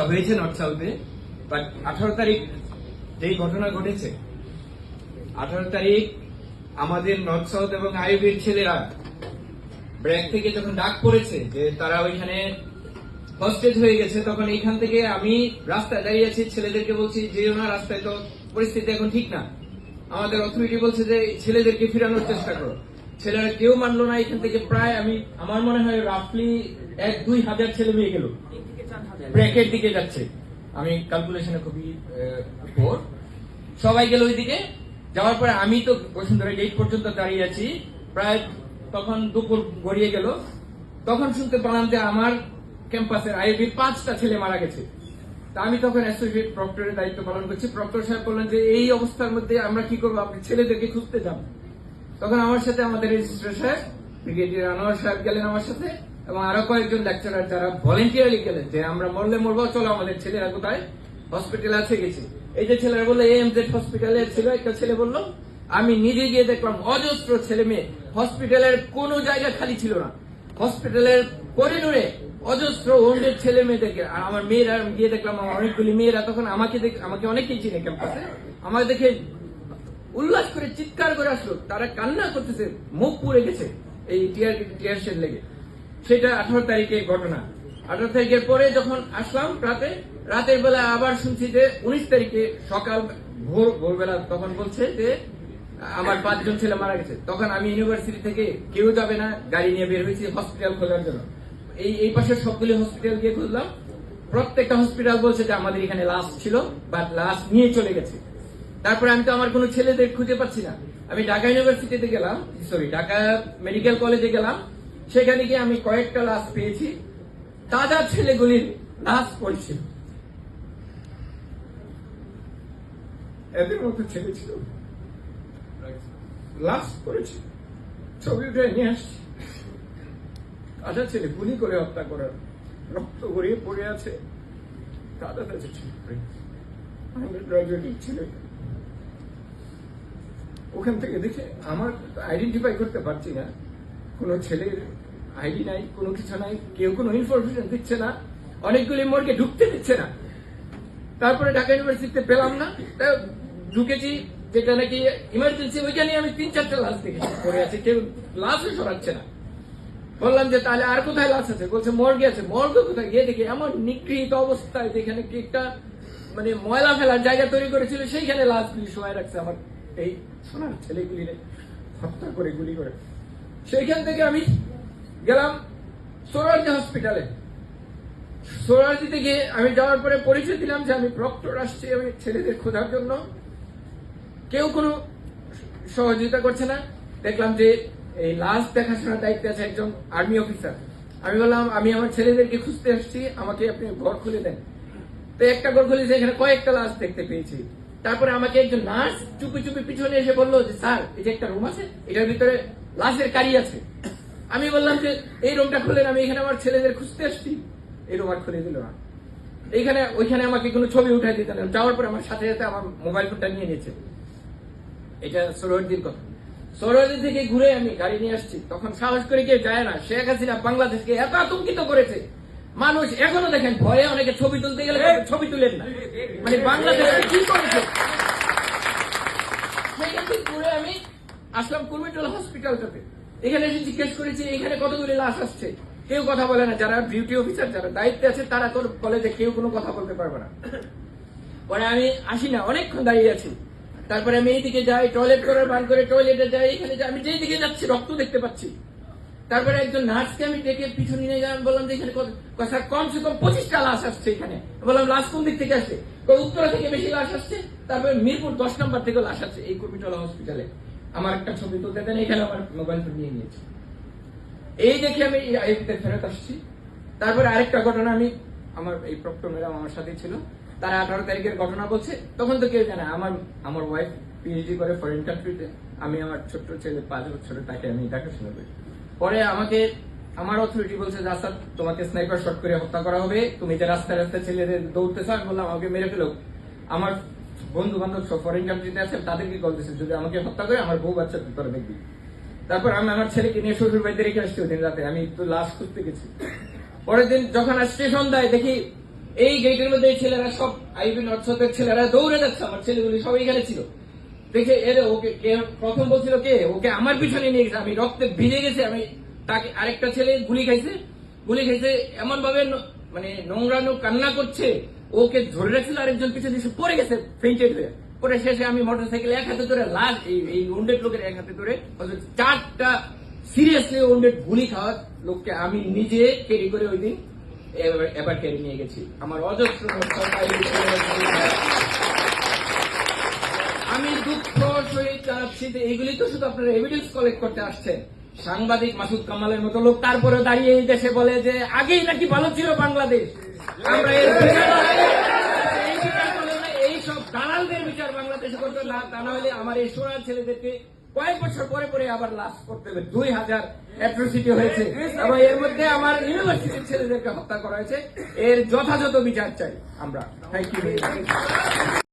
সমস্যা হয়েছে north সাউথে but আঠারো তারিখ যেই ঘটনা ঘটেছে, আঠারো তারিখ আমাদের নর্থ সাউথ এবং আইবির ছেলেরা ব্র্যাক থেকে যখন ডাক পড়েছে যে তারা ওইখানে হস্টেজ হয়ে গেছে, তখন এইখান থেকে আমি রাস্তায় দাঁড়িয়ে আছি, ছেলেদেরকে বলছি যে না, রাস্তায় তো পরিস্থিতি এখন ঠিক না। আমাদের অথরিটি বলছে যে, ছেলেদেরকে ফিরানোর চেষ্টা করো। ছেলেরা কেউ মানলো না, এখান থেকে প্রায় আমি, আমার মনে হয় রাফলি এক দুই হাজার ছেলে মেয়ে গেল। ব্রেকের দিকে যাচ্ছে। আমি ক্যালকুলেশনে খুবই সবাই গেল ওইদিকে। যাওয়ার পরে আমি তো বসুন্ধরা গেট পর্যন্ত দাঁড়িয়ে আছি। প্রায় তখন দুপুর গড়িয়ে গেল। তখন শুনতে পেলাম যে আমার ক্যাম্পাসের আইবির পাঁচটা ছেলে মারা গেছে। তা আমি তখন অ্যাসোসিয়েট প্রক্টরের দায়িত্ব পালন করছি। প্রক্টর সাহেব বললেন যে এই অবস্থার মধ্যে আমরা কি করব? আপনি ছেলেদেরকে খুঁজতে যান। তখন আমার সাথে আমাদের রেজিস্ট্রার সাহেব ব্রিগেডিয়ার আনোয়ার সাহেব গেলেন আমার সাথে। এবং আরও কয়েকজন লেকচারার যারা ভলেন্টিয়ারলি গেলেন যে আমরা মরলে মরবো, চলো আমাদের ছেলেরা কোথায়? হসপিটাল আছে গেছি। এই যে ছেলেরা বলল এম জেড হসপিটালে ছিল, একটা ছেলে বলল, আমি নিজে গিয়ে দেখলাম, অজস্র ছেলে মেয়ে। হসপিটালের কোনো জায়গা খালি ছিল না। হসপিটালের করিডোরে অজস্র ওন্ডের ছেলে মেয়েদেরকে। আর আমার মেয়েরা গিয়ে দেখলাম, আমার অনেকগুলি মেয়েরা তখন আমাকে দেখ- আমাকে অনেকেই চিনে ক্যাম্পাসে আমাকে দেখে উল্লাস করে, চিৎকার করে আসলো। তারা কান্না করতেছে, মুখ পুড়ে গেছে, এই টিয়ার টিয়ার লেগে। সেটা আঠারো তারিখের ঘটনা। আঠারো তারিখের পরে যখন আসলাম রাতে, রাতের বেলা আবার শুনছি যে উনিশ তারিখে সকাল ভোর, ভোরবেলা তখন বলছে যে আমার পাঁচজন ছেলে মারা গেছে। তখন আমি ইউনিভার্সিটি থেকে কেউ যাবে না, গাড়ি নিয়ে বের হয়েছি হসপিটাল খোলার জন্য। এই এই পাশের সবগুলি হসপিটাল গিয়ে খুঁজলাম প্রত্যেকটা হসপিটাল বলছে যে আমাদের এখানে লাশ ছিল বাট লাশ নিয়ে চলে গেছে। তারপরে আমি তো আমার কোনো ছেলেদের খুঁজে পাচ্ছি না। আমি ঢাকা ইউনিভার্সিটিতে গেলাম সরি ঢাকা মেডিকেল কলেজে গেলাম। সেখানে গিয়ে আমি কয়েকটা লাশ পেয়েছি। তাজা ছেলেগুলির লাশ পড়ছিল। এদের মতো ছেলে ছিল। লাশ পড়েছে। ছবি উঠে নিয়ে আসছি। তাজা ছেলে, গুলি করে হত্যা করার রক্ত গড়িয়ে পড়ে আছে। তাজা তাজা ছেলে আমাদের গ্রাজুয়েটিং ছিল। ওখান থেকে দেখে, আমার আইডেন্টিফাই করতে পারছি না। কোনো ছেলের আইডি নাই, কোনো কিছু নাই, কেউ কোনো ইনফরমেশন দিচ্ছে না, অনেকগুলি মর্গে ঢুকতে দিচ্ছে না। তারপরে ঢাকা ইউনিভার্সিটিতে পেলাম না। ঢুকেছি, যেটা নাকি ইমার্জেন্সি ওইখানে আমি তিন চারটা লাশ দেখেছি, পড়ে আছে। কেউ লাশও সরাচ্ছে না। বললাম যে, তাহলে আর কোথায় লাশ আছে? বলছে, মর্গে আছে। মর্গে কোথায়? গিয়ে দেখি, এমন নিগৃহীত অবস্থায় যেখানে কি একটা মানে ময়লা ফেলার জায়গা তৈরি করেছিল, সেইখানে লাশগুলি শোয়া রাখছে আমার এই সোনার ছেলেগুলি হত্যা করে গুলি করে। সেইখান থেকে আমি গেলাম সোরারজি হসপিটালে। সোরারজিতে গিয়ে আমি যাওয়ার পরে পরিচয় দিলাম যে আমি প্রক্টর আসছি, আমি ছেলেদের খোঁজার জন্য। কেউ কোনো সহযোগিতা করছে না। দেখলাম যে এই লাশ দেখাশোনার দায়িত্বে আছে একজন আর্মি অফিসার। আমি বললাম, আমি আমার ছেলেদেরকে খুঁজতে আসছি, আমাকে আপনি ঘর খুলে দেন। তো একটা ঘর খুলেছে এখানে কয়েকটা লাশ দেখতে পেয়েছি। তারপরে আমাকে একজন নার্স চুপি চুপি পিছনে এসে বলল যে, স্যার, এই যে একটা রুম আছে, এটার ভিতরে লাশের কারি আছে। আমি বললাম যে, এই রুমটা খুলেন আমি এখানে আমার ছেলেদের খুঁজতে আসছি। এই রুম আর খুলে দিল না। এইখানে, ওইখানে আমাকে কোনো ছবি উঠাই দিতে না যাওয়ার পরে আমার সাথে সাথে আমার মোবাইল ফোনটা নিয়ে নিয়েছে। এটা সরোয়ারদির কথা। সরোয়ারদি থেকে ঘুরে আমি গাড়ি নিয়ে আসছি। তখন সাহস করে কেউ যায় না। শেখ হাসিনা বাংলাদেশকে এত আতঙ্কিত করেছে। মানুষ এখনও দেখেন, ভয়ে অনেকে ছবি তুলতে গেলে ছবি তুলেন না। মানে বাংলাদেশে কি করেছে? সেইখান থেকে ঘুরে আমি আসলাম কুর্মিটোলা হসপিটালটাতে এখানে এসে জিজ্ঞেস করেছি এখানে কতগুলি লাশ আসছে? কেউ কথা বলে না। যারা ডিউটি অফিসার যারা দায়িত্বে আছে, তারা তোর যে কেউ কোনো কথা বলতে পারবে না। পরে আমি আসি না, অনেকক্ষণ দাঁড়িয়ে আছি। তারপরে আমি এইদিকে যাই টয়লেট করার বান করে টয়লেটে যাই, এখানে যাই। আমি যেই দিকে যাচ্ছি, রক্ত দেখতে পাচ্ছি। তারপরে একজন নার্সকে আমি ডেকে পিছনে নিয়ে আমি বললাম যে, এখানে স্যার, কমসে কম পঁচিশটা লাশ আসছে এখানে। বললাম, লাশ কোন দিক থেকে আসছে? উত্তরা থেকে বেশি লাশ আসছে। তারপরে মিরপুর দশ নম্বর থেকে লাশ আসছে এই কর্মীটলা হসপিটালে আমার একটা ছবি তুলতে দেন, এখানে আমার মোবাইল ফোন নিয়ে নিয়েছে। এই দেখে আমি আইপিতে ফেরত আসছি। তারপরে আরেকটা ঘটনা আমি, আমার এই প্রক্টর ম্যাডাম আমার সাথে ছিল। তারা আঠারো তারিখের ঘটনা বলছে, তখন তো কেউ জানে, আমার আমার ওয়াইফ পিএইচডি করে ফরেন কান্ট্রিতে আমি আমার ছোট্ট ছেলে, পাঁচ বছরের, তাকে আমি দেখাশোনা করি। পরে আমাকে, আমার অথরিটি বলছে, যে আসাদ তোমাকে স্নাইপার শট করে হত্যা করা হবে। তুমি যে রাস্তায় রাস্তায় ছেলেদের দৌড়তেছ, আমি বললাম, আমাকে মেরে ফেলো। আমার বন্ধু বান্ধব সব ফরেন কান্ট্রিতে আছে, তাদেরকে কল দিচ্ছে যদি আমাকে হত্যা করে, আমার বউ বাচ্চা তোরা দেখবি। তারপর আমি আমার ছেলেকে নিয়ে শ্বশুর বাড়িতে রেখে আসছি ওদিন রাতে। আমি তো লাশ খুঁজতে গেছি। পরের দিন যখন স্টেশন দেয় দেখি এই গেটের মধ্যে ছেলেরা সব আইবি নর্থের ছেলেরা দৌড়ে যাচ্ছে, আমার ছেলেগুলি সব এখানে ছিল। দেখে এর ওকে প্রথম বলছিল কে? ওকে আমার পিছনে নিয়ে গেছে। আমি রক্তে ভিজে গেছে, আমি তাকে আরেকটা ছেলে গুলি খাইছে। গুলি খাইছে এমন ভাবে মানে নোংরানো কান্না করছে ওকে ধরে রাখছিল আরেকজন পিছনে এসে পড়ে গেছে ফেন্টেড হয়ে। পরে শেষে আমি মোটরসাইকেল এক হাতে ধরে লাশ, এই লোকের এক হাতে ধরে চারটা সিরিয়াসলি উন্ডেড গুলি খাওয়া লোককে আমি নিজে ক্যারি করে ওই দিন এবার- ক্যারি নিয়ে গেছি। আমার অজস্র আমি দুঃখ সহিত জানাচ্ছি যে এইগুলি তো শুধু আপনারা এভিডেন্স কালেক্ট করতে আসছেন। সাংবাদিক মাসুদ কামালের মতো লোক তারপরে দাঁড়িয়ে এই দেশে বলে যে আগেই নাকি ভালো ছিল বাংলাদেশ। আমরা এই সব দালালদের বিচার বাংলাদেশে করতে তা না হলে আমার এই সোনার ছেলেদেরকে কয়েক বছর পরে পরে আবার লাশ করতে হবে। দুই হাজার অ্যাট্রোসিটি হয়েছে। এবং এর মধ্যে আমার ইউনিভার্সিটির ছেলেদেরকে হত্যা করা হয়েছে। এর যথাযথ বিচার চাই আমরা। Thank you